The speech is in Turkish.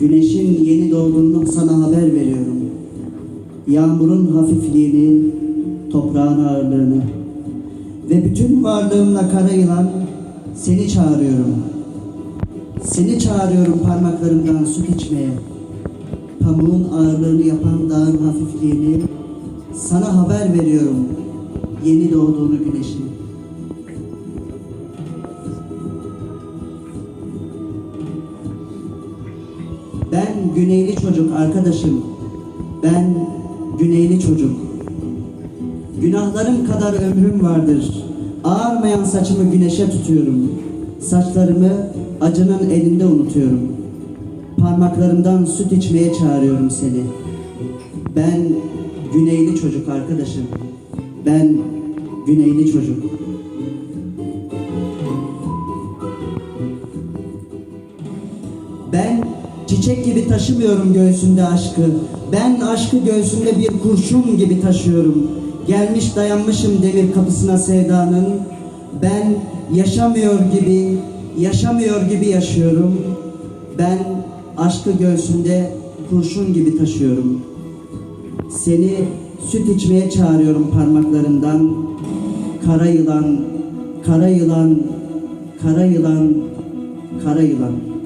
Güneşin yeni doğduğunu sana haber veriyorum. Yağmurun hafifliğini, toprağın ağırlığını ve bütün varlığımla kara yılan seni çağırıyorum. Seni çağırıyorum parmaklarımdan süt içmeye. Pamuğun ağırlığını yapan dağın hafifliğini sana haber veriyorum. Yeni doğduğunu güneşin. Ben güneyli çocuk arkadaşım. Ben güneyli çocuk. Günahlarım kadar ömrüm vardır. Ağarmayan saçımı güneşe tutuyorum. Saçlarımı acının elinde unutuyorum. Parmaklarımdan süt içmeye çağırıyorum seni. Ben güneyli çocuk arkadaşım. Ben güneyli çocuk. Ben çiçek gibi taşımıyorum göğsümde aşkı. Ben aşkı göğsümde bir kurşun gibi taşıyorum. Gelmiş dayanmışım demir kapısına sevdanın. Ben yaşamıyor gibi, yaşamıyor gibi yaşıyorum. Ben aşkı göğsümde kurşun gibi taşıyorum. Seni süt içmeye çağırıyorum parmaklarından. Kara yılan, kara yılan, kara yılan, kara yılan.